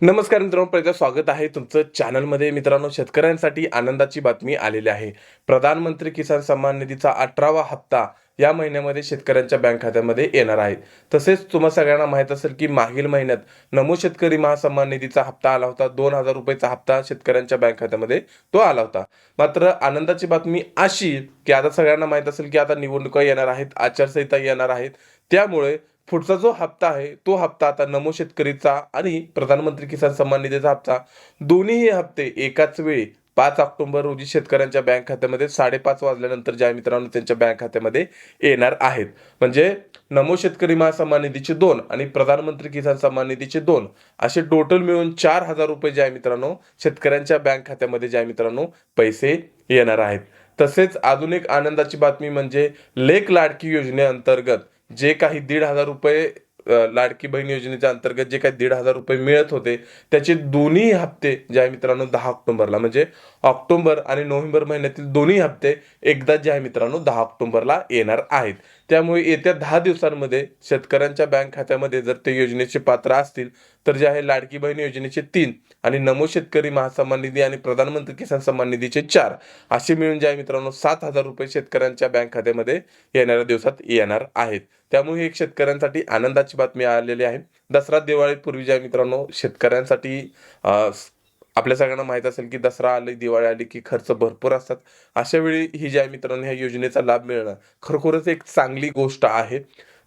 नमस्कार मित्रांनो प्रजा स्वागत आहे तुमचं चॅनलमध्ये. मित्रांनो शेतकऱ्यांसाठी आनंदाची बातमी आलेली आहे. प्रधानमंत्री किसान सन्मान निधीचा अठरावा हप्ता या महिन्यामध्ये शेतकऱ्यांच्या बँक खात्यामध्ये येणार आहे. तसेच तुम्हाला सगळ्यांना माहीत असेल की मागील महिन्यात नमो शेतकरी महासन्मान निधीचा हप्ता आला होता. दोन हजार रुपयाचा हप्ता शेतकऱ्यांच्या बँक खात्यामध्ये तो आला होता. मात्र आनंदाची बातमी अशी की आता सगळ्यांना माहीत असेल की आता निवडणुका येणार आहेत आचारसंहिता येणार आहेत. त्यामुळे पुढचा जो हप्ता आहे तो हप्ता आता नमो शेतकरीचा आणि प्रधानमंत्री किसान सन्मान निधीचा हप्ता दोन्हीही हप्ते एकाच वेळी पाच ऑक्टोबर रोजी शेतकऱ्यांच्या बँक खात्यामध्ये साडेपाच वाजल्यानंतर ज्या मित्रांनो त्यांच्या बँक खात्यामध्ये येणार आहेत. म्हणजे नमो शेतकरी महासन्मान निधीचे दोन आणि प्रधानमंत्री किसान सन्मान निधीचे दोन असे टोटल मिळून चार हजार रुपये ज्या मित्रांनो शेतकऱ्यांच्या बँक खात्यामध्ये ज्या मित्रांनो पैसे येणार आहेत. तसेच अजून एक आनंदाची बातमी म्हणजे लेख लाडकी योजनेअंतर्गत जे काही दीड हजार रुपये लाडकी बहीण योजनेच्या अंतर्गत जे काही दीड हजार रुपये मिळत होते त्याचे दोन्ही हप्ते जे आहे मित्रांनो दहा ऑक्टोबरला म्हणजे ऑक्टोबर आणि नोव्हेंबर महिन्यातील दोन्ही हप्ते एकदा जे आहे मित्रांनो दहा ऑक्टोबरला येणार आहेत. त्यामुळे येत्या दहा दिवसांमध्ये शेतकऱ्यांच्या बँक खात्यामध्ये जर ते योजनेचे पात्र असतील तर जे आहे लाडकी बहीण योजनेचे तीन आणि नमो शेतकरी महासन्मान निधी आणि प्रधानमंत्री किसान सन्मान निधीचे चार असे मिळून जे आहे मित्रांनो सात हजार रुपये शेतकऱ्यांच्या बँक खात्यामध्ये येणाऱ्या दिवसात येणार आहेत. त्यामुळे एक शेतकऱ्यांसाठी आनंदाची बातमी आलेली आहे. दसरा दिवाळीपूर्वी ज्या मित्रांनो शेतकऱ्यांसाठी आपल्या सगळ्यांना माहीत असेल की दसरा आली दिवाळी आली की खर्च भरपूर असतात. अशा वेळी ही ज्या मित्रांनो ह्या योजनेचा लाभ मिळणं खरोखरच एक चांगली गोष्ट आहे.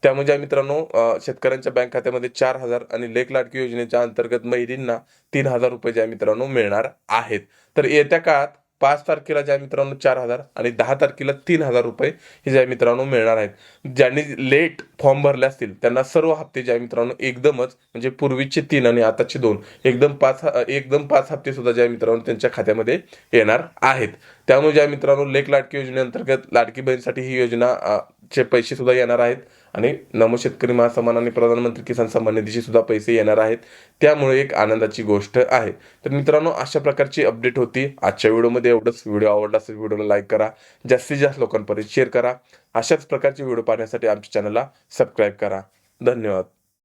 त्यामुळे ज्या मित्रांनो शेतकऱ्यांच्या बँक खात्यामध्ये चार हजार आणि लेख लाडकी योजनेच्या अंतर्गत महिरींना तीन हजार रुपये ज्या मित्रांनो मिळणार आहेत. तर येत्या काळात पाच तारखेला ज्या मित्रांनो चार हजार आणि दहा तारखेला तीन हजार रुपये हे ज्या मित्रांनो मिळणार आहेत. ज्यांनी लेट फॉर्म भरले असतील त्यांना सर्व हप्ते ज्या मित्रांनो एकदमच म्हणजे पूर्वीचे तीन आणि आताचे दोन एकदम पाच एकदम पाच हप्ते सुद्धा ज्या मित्रांनो त्यांच्या खात्यामध्ये येणार आहेत. त्यामुळे ज्या मित्रांनो लेख लाडकी योजनेअंतर्गत लाडकी बहीणसाठी ही योजना चे पैसे सुद्धा येणार आहेत. आणि नमो शेतकरी महासन्मान आणि प्रधानमंत्री किसान सन्मान निधीचे सुद्धा पैसे येणार आहेत. त्यामुळे एक आनंदाची गोष्ट आहे. तर मित्रांनो अशा प्रकारची अपडेट होती. आजच्या व्हिडिओमध्ये एवढंच. व्हिडिओ आवडला असेल व्हिडिओला लाईक करा. जास्तीत जास्त लोकांपर्यंत शेअर करा. अशाच प्रकारचे व्हिडिओ पाहण्यासाठी आमच्या चॅनलला सबस्क्राईब करा. धन्यवाद.